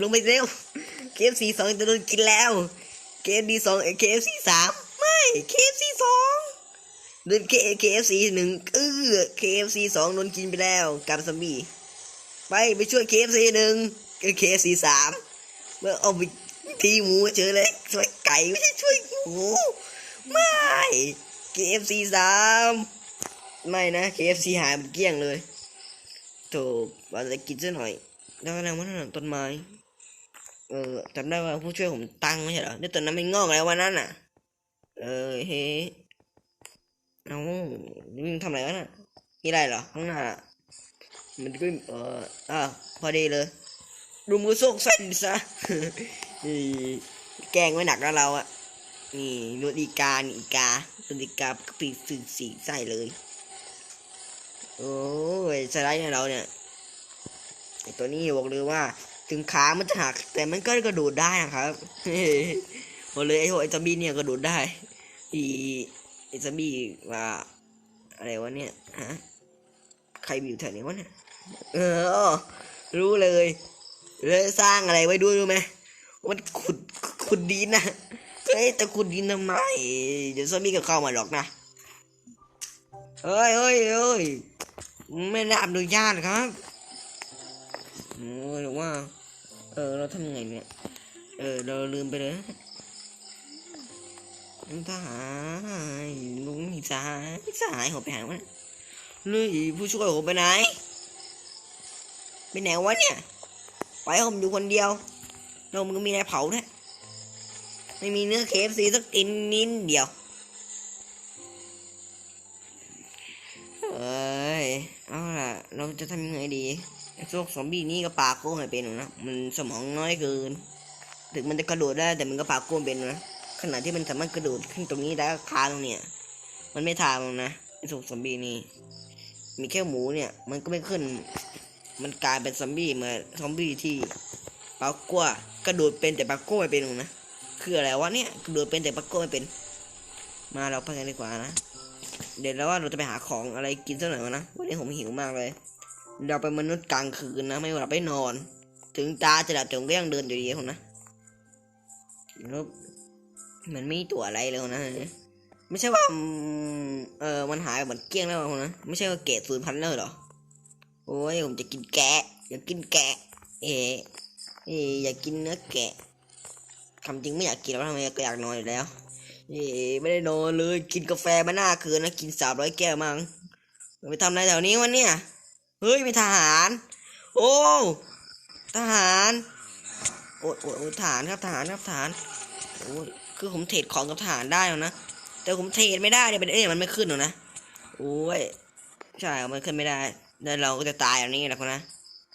ลงไปเร็ว KFC สองจะโดนกินแล้ว KFC สอง KFC สามไม่ KFC สองโดน K KFC หนึ่งเออ KFC สองโดนกินไปแล้วกับซอมบี้ไปไปช่วย KFC หนึ่ง KFC สามเมื่อเอาไปทีหมูเจอเลยช่วยไก่ไม่ใช่ช่วยหมูไม่ KFC สามไม่นะ KFC หายเกลี้ยงเลยโถว่าจะกินซะหน่อย แล้วอะไรวะนั่นนต้นไม้ เออจำได้ว่าผู้ช่วยผมตั้งไม่ใช่เหรอเนี่ยต้นนั้นไม่งอกแล้ววันนั้นน่ะ เออเฮ้เอาวิ่งทำอะไรวะน่ะมีอะไรเหรอข้างหน้า มันก็เอออะพอดีเลย ดูมือโซกใส่ดิซะนี่แกงไว้หนักแล้วเราอะนี่นวดอีกานี่อีกานวดอีกาก็ปีสีสีใส่เลย โอ้ยสไลด์ของเราเนี่ย ตัวนี้บอกเลยว่า ถึงขามันจะหักแต่มันก็กระโดดได้นะครับบอกเลยไอ้พวไอ้ซอมบี้เนี่ยกระโดดได้อีไอ้ซอมบี้ว่าอะไรวะเนี่ยฮะใครอยู่แถวนี้วะเนี่ยเออ รู้เลยเลยสร้างอะไรไว้ด้วยรู้ไหมมันขุดขุดดินนะเฮ้ยแต่ขุดดินทำไมเดี๋ยวซอมบี้ก็เข้ามาหรอกนะเฮ้ยเฮ้ยเฮ้ยไม่ได้อนุญาตครับ โอ้หรือว่า เออ เราทำยังไงเนี่ย เออ เราลืมไปเลยทหารลุงนี่สายสายผมไปหาวะเลยผู้ช่วยผมไปไหน ไปไหนวะเนี่ย ไปห้ผมอยู่คนเดียวเรามันก็มีอะไรเผาด้วยไม่มีเนื้อเคฟซีสักกินนิดเดียว เอ้ย เอาล่ะ เราจะทำยังไงดี ไอ้พวกซอมบี้นี่ก็ปากโก้ให้เป็นหรอกนะ มันสมองน้อยเกิน ถึงมันจะกระโดดได้แต่มันก็ปากโก้เป็นนะ ขณะที่มันสามารถกระโดดขึ้นตรงนี้ได้ก็คาตรงเนี้ยมันไม่ทางหรอกนะไอ้พวกซอมบี้นี่ มีแค่หมูเนี่ย มันก็ไม่ขึ้น มันกลายเป็นซอมบี้เหมือนซอมบี้ที่ปากกัวกระโดดเป็นแต่ปากโก้ไม่เป็นหรอกนะ คืออะไรวะเนี่ย กระโดดเป็นแต่ปากโก้ไม่เป็น มาเราไปกันดีกว่านะ เดี๋ยวแล้วว่าเราจะไปหาของอะไรกินสักหน่อยวะนะ วันนี้ผมหิวมากเลย เราเป็นมนุษย์กลางคืนนะไม่หลับไม่นอน ถึงตาจะหลับแต่ผมก็ยังเดินอยู่ดีผมนะแล้วมันไม่มีตัวอะไรเลยนะ ไม่ใช่ว่าเออมันหายหมดเกลี้ยงแล้วนะ ไม่ใช่ว่าเกตศูนย์พันเลยเหรอ โอ้ยผมจะกินแกะ อยากกินแกะ เอ๋เอ๋อยากกินเนื้อแกะคำจริงไม่อยากกินแล้วทำไมก็อยากนอนอยู่แล้วเอ๋ไม่ได้นอนเลย กินกาแฟมาหน้าคืนนะ กินสามร้อยแก้วมั้งไปทำอะไรแถวนี้วะเนี่ย เฮ้ยมีทหาร โอ้ทหารโอ้ยโอ้ยโอ้ยทหารครับทหารครับทหารโอ้คือผมเทรดของกับทหารได้แล้วนะ แต่ผมเทรดไม่ได้เนี่ยเป็นเอ้ยมันไม่ขึ้นหรอกนะโอ้ยใช่มันขึ้นไม่ได้แล้วเราก็จะตายอย่างนี้แหละคนนะ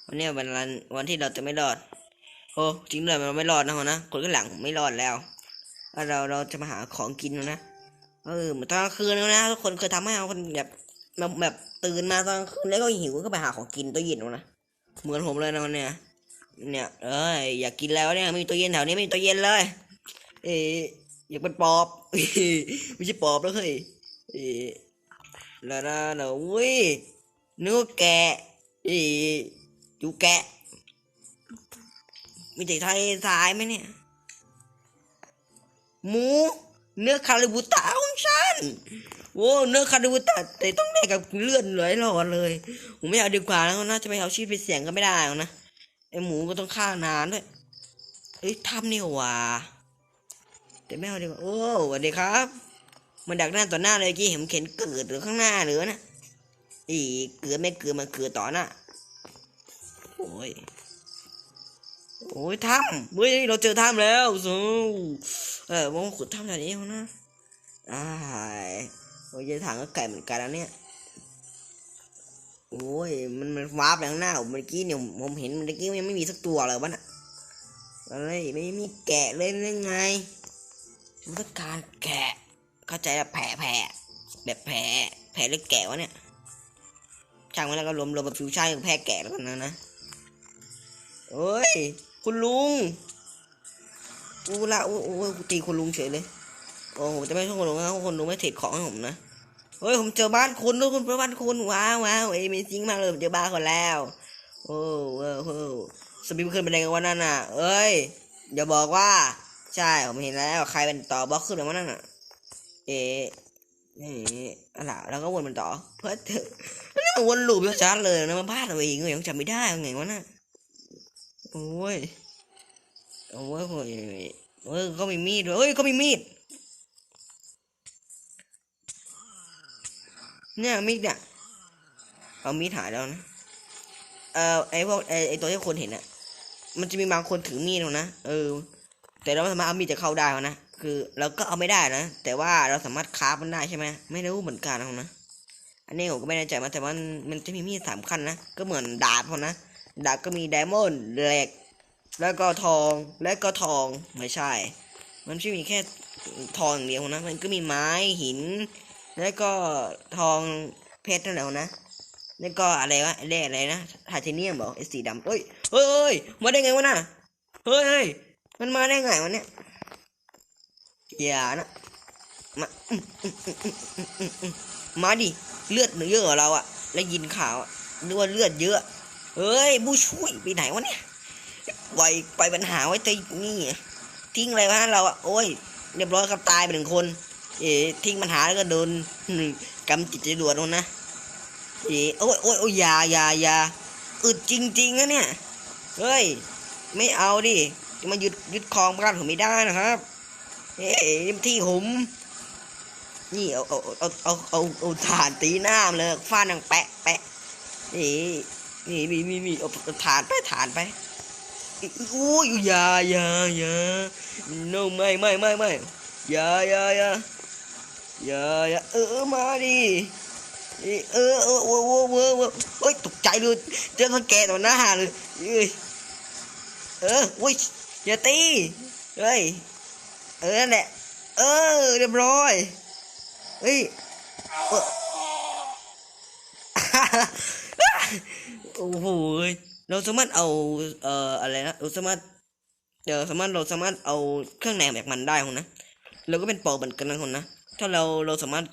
วันนี้วันวันวันที่เราจะไม่รอดโอ้จริงเลยมันไม่รอดนะคนนะคนข้างหลังไม่รอดแล้วแล้วเราเราจะมาหาของกินนะเออเหมือนตอนกลางคืนแล้วนะทุกคนเคยทำให้เอาคนแบบแบบแบบ ตื่นมาตอนคืนแล้วก็หิวก็ไปหาของกินตัวเย็นเอานะเหมือนผมเลยนะเนี่ย เนี่ยเอ้ยอยากกินแล้วเนี่ยไม่มีตัวเย็นแถวนี้ไม่มีตัวเย็นเลย เอ๊ะอยากเป็นปอบไม่ใช่ปอบแล้วเฮ้ยเอ๊ะแล้วนะเนอะเว้ยเนื้อแกะเอ๊ะจูแกะมีแต่ไทยทรายไหมเนี่ยหมูเนื้อคาริบูตาของฉัน โอ้เนื้อคาริบูตาแต่ต้องแลกกับเลือดหลหลอดเลยผมไม่เอาดีกว่าแล้วน่าจะไปเอาชีวิตไปเสี่ยงก็ไม่ได้นะไอหมูก็ต้องฆ่านานด้วยเอ้ยทำนี่หว่าแต่ไม่เอาดีกว่าโอ้สวัสดีครับ มันดักหน้าต่อหน้าเลยกี้เห็นเข็นเกิดหรือข้างหน้าหรือนะอีเกิดไม่เกิดมันเกิดต่อหน้าโอ้ยโอ้ยถ้ำเฮ้ยเราเจอถ้ำแล้วสูเออมองขุดถ้ำแบบนี้เขานะอ้า โอ้ยเจอถังก็ไก่เหมือนกันแล้วเนี่ย โอ้ย มันมันวาร์ปไปข้างหน้าผมเมื่อกี้เนี่ยผมเห็นเมื่อกี้ยังไม่มีสักตัวเลยวะน่ะอะไรไม่มีแกะเลยได้ไงมันต้องการแกะ เข้าใจแบบแผลแผลแบบแผลแผลหรือแกะวะเนี่ยช่างมันแล้วก็รวมรวมแบบฟิวชั่นกับแพะแกะแล้วกันนะนะเอ้ย คุณลุงอูละโอ้โหกูตีคุณลุงเฉยเลย โอ้โหจะไม่ช่วยคุณลุงนะคุณลุงไม่เทรดของให้ผมนะเฮ้ยผมเจอบ้านคุณด้วยคุณเป็นบ้านคุณว้าวว้าวเอ้ยมีจริงมากเลยผมเจอบ้านคนแล้วโอ้โหโอ้โหสปีดขึ้นไปได้กันวันนั้นน่ะ เอ้ยอย่าบอกว่า ใช่ผมเห็นแล้วใครเป็นต่อบล็อกขึ้นไปวันนั้นน่ะ เอ๊ะนี่อะไรแล้วก็วนมันต่อ เพื่อเถอะนี่มันวนลูปชัดเลยนะมันพลาดเอาเองเลยยังจำไม่ได้ยังไงวะน่ะโอ้ยโอ้ยโอ้ยเอ้ยก็มีมีดด้ยเอ้ยก็มีมีด เนี่ยมีดเนี่ยเอามีดหายแล้วนะเอ่อไอพวกไอไอตัวที่คนเห็นอะมันจะมีบางคนถือมีดหรอกนะเออ แต่เราไม่สามารถเอามีดจะเข้าได้หรอกนะคือเราก็เอาไม่ได้นะแต่ว่าเราสามารถคราฟมันได้ใช่ไหมไม่รู้เหมือนกันนะอันนี้ผมก็ไม่แน่ใจมาแต่ว่ามันมันจะมีมีดสามขั้นนะก็เหมือนดาบเขานะดาบก็มีไดมอนด์เหล็กแล้วก็ทองแล้วก็ทองไม่ใช่ มันไม่ใช่มีแค่ทองอย่างเดียวนะ มันก็มีไม้หิน แล้วก็ทองเพชรนั่นแหละนะ แล้วก็อะไรวะแร่อะไรนะไทเทเนียมบอกไอ้สีดำเฮ้ยเฮ้ยมาได้ไงวะน่ะเฮ้ยเฮ้ยมันมาได้ไงวะเนี่ยอย่านะมามาดิเลือดหนูเยอะกว่าเราอะแล้วยินข่าวอะนึกว่าเลือดเยอะเฮ้ยผู้ช่วยไปไหนวะเนี่ยปล่อยปปัญหาไว้ใจนี่ทิ้งอะไรวะเราอะโอ้ยเรียบร้อยครับตายไปหนึ่งคน เอ๋ทิ้งปัญหาแล้วก็โดนกำจิตจรวดลงนะเอ๋โอ้ยโอ้ยโอ้ยยายายาอึดจริงๆนะเนี่ย เฮ้ย ไม่เอาดิ จะมายึดยึดครองบ้านผมไม่ได้นะครับ เอ๊ะนี่มันที่ผม นี่เอาเอาเอาเอาเอาเอาฐานตีหน้ามเลยฟาดนังแปะแปะนี่นี่มีมีมีเอาเอาฐานไปฐานไปอู้ยอยาอยาอยา no ไม่ไม่ไม่ไม่อยาอยาอยา อยาอยาเออมาดิเออเออเออเออเออเออเออเฮ้ยตกใจเลยเจอคนแก่ต่อหน้าเลยเอ้ยเอออุ้ยอย่าตีเฮ้ยเออนั่นแหละเออเรียบร้อยเฮ้ยเออโอ้โหยเราสามารถเอาเอ่ออะไรนะเราสามารถเดี๋ยวสามารถเราสามารถเอาเครื่องในมแบบมันได้คนนะเราก็เป็นปอเหมือนกันนะคนนะ ถ้าเราเราสามารถ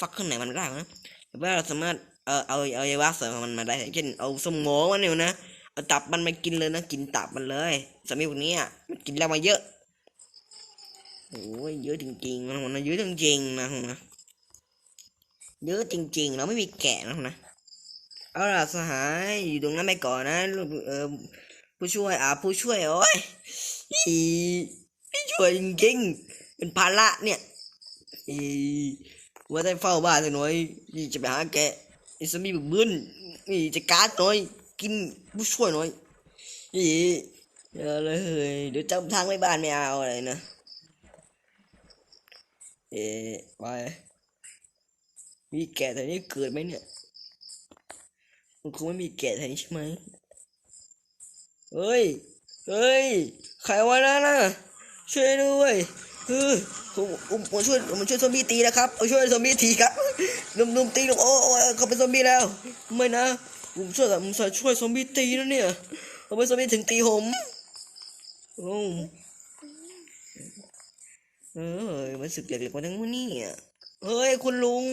ฟักเครื่องในมันได้นะแต่ว่าเราสามารถเออเอาเอาอวัยวะเสริมมันมาได้เช่นเอาสมองมันเนี่ยนะเอาตับมันมากินเลยนะกินตับมันเลยสามีพวกนี้อะมันกินแล้วมาเยอะโอ้ยเยอะจริงๆนะคนนะเยอะจริงๆนะคนนะเยอะจริง ๆ เราไม่มีแกะนะคนนะเอาล่ะสหายอยู่ตรงนั้นไปก่อนนะเออผู้ช่วยอ่าผู้ช่วยโอ้ยอีพี่ช่วยจริงๆเป็นภาระเนี่ย ว่าได้เฝ้าบ้านสักหน่อยนี่จะไปหาแกไอ้สามีบึกบึนนี่จะการ์ดหน่อย กินผู้ช่วยหน่อยอีเดี๋ยวเลยเดี๋ยวจำทางไปบ้านไม่เอาอะไรนะเอ๊ะไปมีแกะแต่นี้เกิดไหมเนี่ยมันคงไม่มีแกะแถวนี้ใช่ไหมเฮ้ยเฮ้ยใครวะนั่นน่ะช่วยด้วย เออผมผมช่วยผมช่วยซอมบี้ตีนะครับผมช่วยซอมบี้ทีครับนุ่มนุ่มตีนุ่มโอ้โอ้เขาเป็นซอมบี้แล้ว ไม่นะผมช่วยผมช่วยซอมบี้ตีนะเนี่ยเขาเป็นซอมบี้ถึงตีผมโอ้เออมันสึกเหล็กๆมาทั้งนี้อะเฮ้ยคุณลุง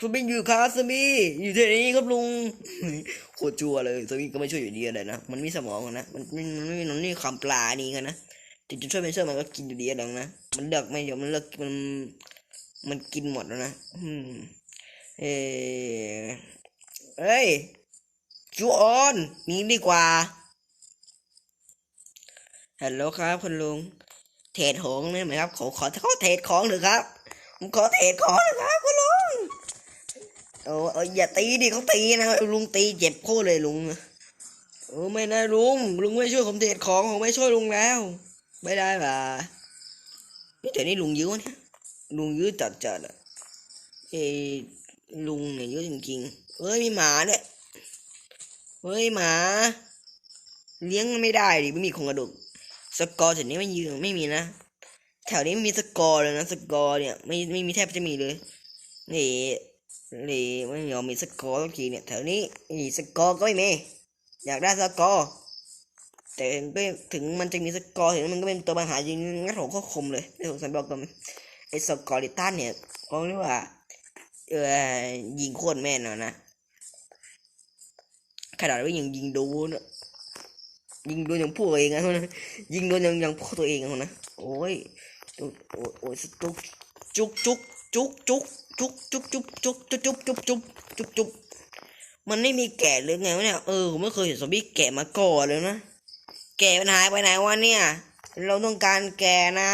สมิงอยู่ครับสมิอยู่ที่นี้ครับลุงโคตรจัวเลยสมิงก็ไม่ช่วยอยู่ดีอะไรนะมันมีสมองนะมันมันมันไม่มันนี่คำปลานี่กันนะ ถึงจะช่วยไม่ช่วยมันก็กินอยู่ดีอะไรนะมันเลือกไม่ยอมมันเลือกมันมันกินหมดแล้วนะอืมเออเอ้ยจูออนนีดีกว่าฮัลโหลครับคุณลุงเทรดของนี่ไหมครับขอขอขอเทรดของเถอครับผมขอเทรดของนะครับคุณลุงโอ้เอออย่าตีดิเขาตีนะลุงตีเจ็บโคตรเลยลุงโอ้ไม่นะลุงลุงไม่ช่วยผมเทรดของผมไม่ช่วยลุงแล้ว ไม่ได้ป่ะนี่แต่นี่ลุงยื้อเนี่ยลุงยื้อจัดจัดอะเอ้ยลุงเนี่ยยื้อจริงๆเอ้ยมีหมาเนี่ยเฮ้ยหมา เลี้ยงไม่ได้ดิไม่มีโครงกระดูกสกอร์แถวนี้ไม่ยืนไม่มีนะแถวนี้ไม่มีสกอร์เลยนะสกอร์เนี่ยไม่ไม่มีแทบจะมีเลยนี่นี่ไม่ยอมมีสกอร์สักทีเนี่ยแถวนี้นี่สกอร์ก็ไม่มีอยากได้สกอร์ แต่ถึงมันจะมีสกอร์ถึงมันก็เป็นตัวปัญหาจริงงั้นผมก็คมเลยที่ผมสันบอกกับไอ้สกอร์ลิตันเนี่ยเขาเรียกว่าเออยิงโคตรแม่นอะนะขนาดว่ายังยิงโดูนะยิงโดนอย่างพวกเองนะยิงโดนอย่างอย่างพวกตัวเองนะนะโอ้ยโอ้ยโอ้ยโอ้ยจุกจุกจุกจุกจุกจุกจุกจุกจุกจุกจุกจุกจุกจุกจุกมันไม่มีแกะเลยไงวะเนี่ยเออผมไม่เคยเห็นซอมบี้แกะมาก่อนเลยนะ แกมันหายไปไหนวะเนี่ย เราต้องการแกนะ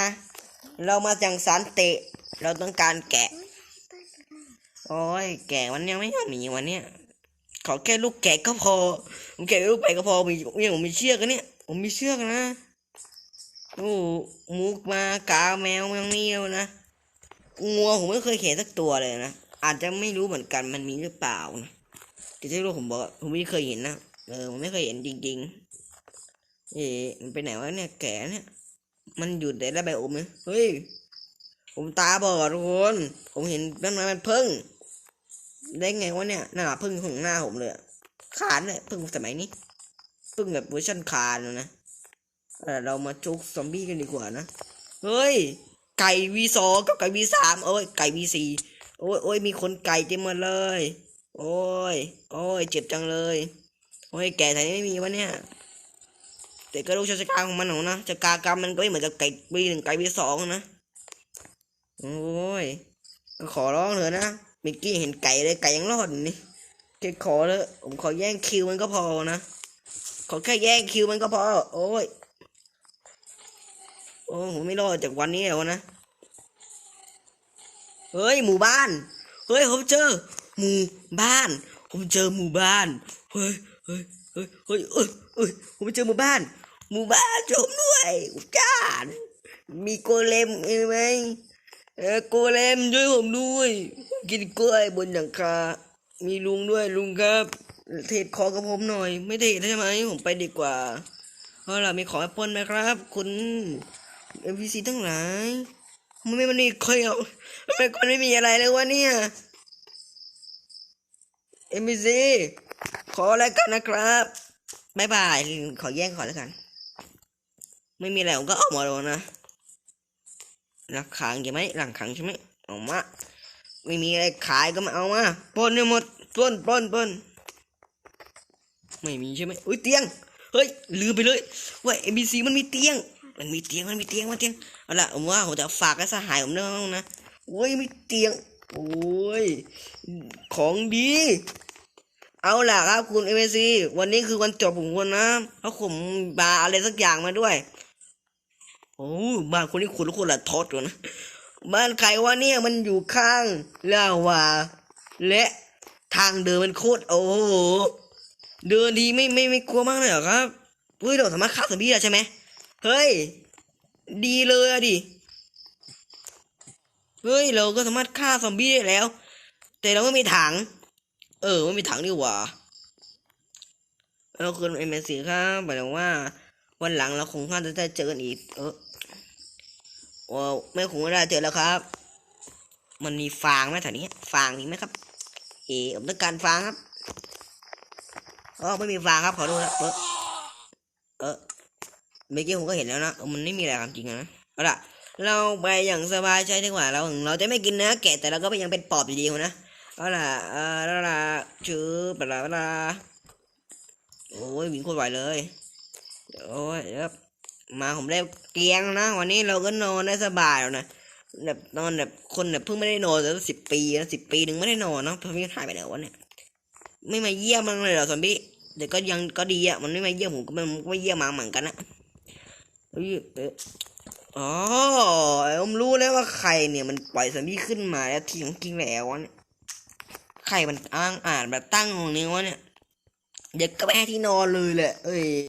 เรามาจากสันเตะเราต้องการแกะ โอ้ยแกมันยังไม่ยอมหนีวันเนี้ยขอแค่ลูกแกะก็พอผมแกะลูกแกะก็พอมีเนี่ยผมมีเชือกกันเนี่ย ผมมีเชือกนะโอ้มุกมากาแมวยังมีแล้วนะงัวผมไม่เคยเห็นสักตัวเลยนะอาจจะไม่รู้เหมือนกันมันมีหรือเปล่านะแต่ที่รู้ผมบอกผมไม่เคยเห็นนะเออผมไม่เคยเห็นจริง ๆ เอ๊ะมันไปไหนวะเนี่ยแกเนี่ย มันหยุดได้แล้วใบอมไหมเฮ้ย ผมตาบอดทุกคน ผมเห็นต้นไม้มันพึ่ง ได้ไงวะเนี่ยหน้าพึ่งของหน้าผมเลยอะคานเลยพึ่งสมัยนี้พึ่งแบบเวอร์ชันคานเลยนะเรามาจุกซอมบี้กันดีกว่านะ เฮ้ย ไก่วีสองกับไก่วีสามโอ้ยไก่วีสี่โอ้ยโอ้ยมีคนไก่เต็มหมาเลย โอ้ย โอ้ยเจ็บจังเลย โอ้ยแก่ไทยไม่มีวะเนี่ย แต่ก็รู้ชะตากรรมของมันหรอกนะชะตากรรมมันก็ไม่เหมือนกับไก่วีหนึ่งไก่วีสองนะโอ้ยขอร้องเถอะนะมื่อกี้เห็นไก่เลยไก่ยังรอดนี่แค่ขอเลยผมขอแย่งคิวมันก็พอนะขอแค่แย่งคิวมันก็พอ โอ้ยโอ้ผมไม่รอดจากวันนี้แล้วนะเฮ้ยหมู่บ้าน เฮ้ยผมเจอ หมู่บ้าน ผมเจอหมู่บ้าน เฮ้ยเฮ้ยเฮ้ยเฮ้ยเอ้ยเอ้ยผมเจอหมู่บ้าน หมู่บ้านชมด้วยจ้านมีโกเลมเห็นไหมเออโกเลมช่วยผมด้วย กินกล้วยบนหลังคา มีลุงด้วยลุงครับ เทรดขอกับผมหน่อย ไม่เทรดใช่ไหมผมไปดีกว่าเอาล่ะมีของแอปเปิลไหมครับ คุณเอ็มพีซีทั้งหลายมันไม่มันนี่เคยเอาไม่คนไม่มีอะไรเลยวะเนี่ยเอ็มพีซีขออะไรกันนะครับบายบาย ขอแย่งขอแล้วกัน ไม่มีอะไรผมก็ออกมาแล้วนะหลักขังใช่ไหมหลังขังใช่ไหมเอามาไม่มีอะไรขายก็มาเอามาปนเนี่ยหมดปนปนปนไม่มีใช่ไหมอุ้ยเตียงเฮ้ยลืมไปเลยว่าเอ็มบีซีมันมีเตียง มันมีเตียงมันมีเตียงมันเตียงเอาละผมว่าผมจะฝากให้สหายผมด้วยนะโอ้ยมีเตียงโอ้ยของดี เอาล่ะครับคุณเอ็มบีซีวันนี้คือวันจบของคุณนะเพราะผมบาอะไรสักอย่างมาด้วย โอ้บ้านคนนี้คุณคนละทอดกันนะบ้านใครวะเนี่ยมันอยู่ข้างลาวาและทางเดินมันโคตรโอ้โหเดินดีไม่ไม่ไม่กลัวมากเลยเหรอครับเฮ้ยเราสามารถฆ่าซอมบี้ได้ใช่ไหมเฮ้ย ดีเลยอะดิเฮ้ยเราก็สามารถฆ่าซอมบี้ได้แล้ว แต่เราไม่มีถัง เออไม่มีถังดีกว่าเราคืนเอ็มเอสีครับหมายถึงว่า วันหลังเราคงน่าจะได้เจอกันอีก เออ โอ้ไม่คงไม่ได้เจอแล้วครับ มันมีฟางไหมแถวนี้ฟางมีไหมครับ เออผมต้องการฟางครับอ๋อไม่มีฟางครับขอโทษครับเออเออเมื่อกี้ผมก็เห็นแล้วนะมันไม่มีอะไรครับจริงนะเอาล่ะเราไปอย่างสบายใจดีกว่าเราเราจะไม่กินเนื้อแกะแต่เราก็ยังเป็นปอบอยู่ดีนะเอาล่ะเออแล้วล่ะชื่อปลาปลาโอ้ยวิ่งโคตรไหวเลยโอ้ยครับ มาผมได้เตียงนะวันนี้เราก็นอนได้สบายแล้วนะแบบนอนแบบคนแบบเพิ่งไม่ได้นอนแต่สิบปีนะสิบปีหนึ่งไม่ได้นอนเนาะเพราะพี่ายไปไหนวะเนี่ยไม่มาเยี่ยมมันเลยเหรอซอมบี้แต่ก็ยังก็ดีอะมันไม่มาเยี่ยมผมก็ไม่ไม่เยี่ยมมาเหมือนกันนะเฮ้ยเอ๊ะอ๋อผมรู้แล้วว่าใครเนี่ยมันปล่อยซอมบี้ขึ้นมาแล้วทีของจริงแล้ววะเนี่ยใครมันอ้างอ่านแบบตั้งตรงนี้วะเนี่ยเด็กก็ไปให้ที่นอนเลยแหละเอ้ย